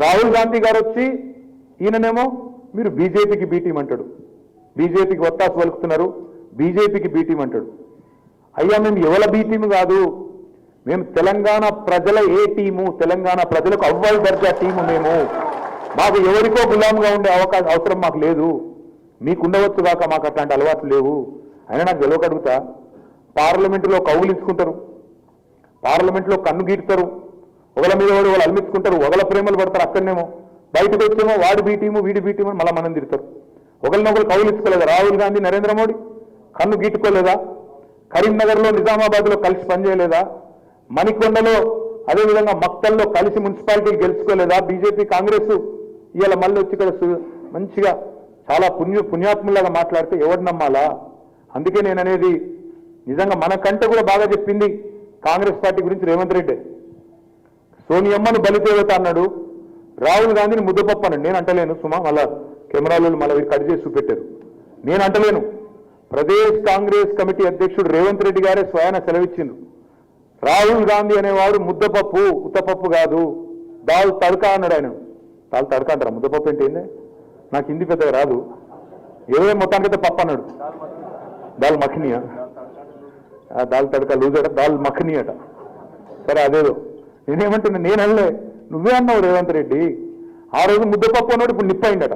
రాహుల్ గాంధీ గారు వచ్చి ఈయననేమో మీరు బీజేపీకి బీటీం అంటాడు. బీజేపీకి ఒత్తాసు పలుకుతున్నారు బీజేపీకి బీటీం అంటాడు. అయ్యా మేము ఎవల బీటీం కాదు. మేము తెలంగాణ ప్రజల ఏ టీము తెలంగాణ ప్రజలకు అవ్వాలి దర్జా టీము మేము. మాకు ఎవరికో గులాంగా ఉండే అవకాశం అవసరం మాకు లేదు. మీకు ఉండవచ్చు కాక మాకు అట్లాంటి అలవాట్లు లేవు. అయినా నాకు తెలియక అడుగుతా పార్లమెంటులో కౌగులించుకుంటారు పార్లమెంట్లో కన్ను గీడతారు ఒకళ్ళ మీద వాడు వాళ్ళు అల్మించుకుంటారు ఒకళ్ళ ప్రేమలు పడతారు అక్కడనేమో. బయటకు వచ్చేమో వాడి బీటీము వీడి బీటీము అని మళ్ళీ మనం తిడతారు. ఒకరినొకరు కౌలించుకోలేదా రాహుల్ గాంధీ నరేంద్ర మోడీ? కన్ను గీటుకోలేదా? కరీంనగర్లో నిజామాబాద్లో కలిసి పనిచేయలేదా? మణికొండలో అదేవిధంగా మక్తల్లో కలిసి మున్సిపాలిటీలు గెలుచుకోలేదా? బీజేపీ కాంగ్రెస్ ఇవాళ మళ్ళీ వచ్చి ఇక్కడ మంచిగా చాలా పుణ్య పుణ్యాత్ములాగా మాట్లాడితే ఎవరు నమ్మాలా? అందుకే నేను అనేది నిజంగా మనకంటే కూడా బాగా చెప్పింది కాంగ్రెస్ పార్టీ గురించి రేవంత్ రెడ్డి. సోనియమ్మను బలిదేవత అన్నాడు. రాహుల్ గాంధీని ముద్దపప్పు అన్నాడు. నేను అంటలేను సుమా మళ్ళా కెమెరాలు మళ్ళీ వీరు కట్ చేసి చూపెట్టారు. నేను అంటలేను. ప్రదేశ్ కాంగ్రెస్ కమిటీ అధ్యక్షుడు రేవంత్ రెడ్డి గారే స్వయాన సెలవిచ్చిండ్రు. రాహుల్ గాంధీ అనేవాడు ముద్దపప్పు ఉత్తపప్పు కాదు. దాల్ తడక అన్నాడు ఆయన. దాల్ తడక అంటారా? ముద్దపప్పు అంటే ఏంది? నాకు హిందీ పెద్దగా రాదు. ఎవరే మొత్తానికైతే పప్పు అన్నాడు. దాల్ మఖిని దాల్ తడక లూజ్ అట. దాల్ మఖిని అట. సరే అదేదో. నేనేమంటున్నా నేను వెళ్ళలే నువ్వే అన్నావు రేవంత్ రెడ్డి. ఆ రోజు ముద్దపప్పు అన్నాడు ఇప్పుడు నిప్పయిందట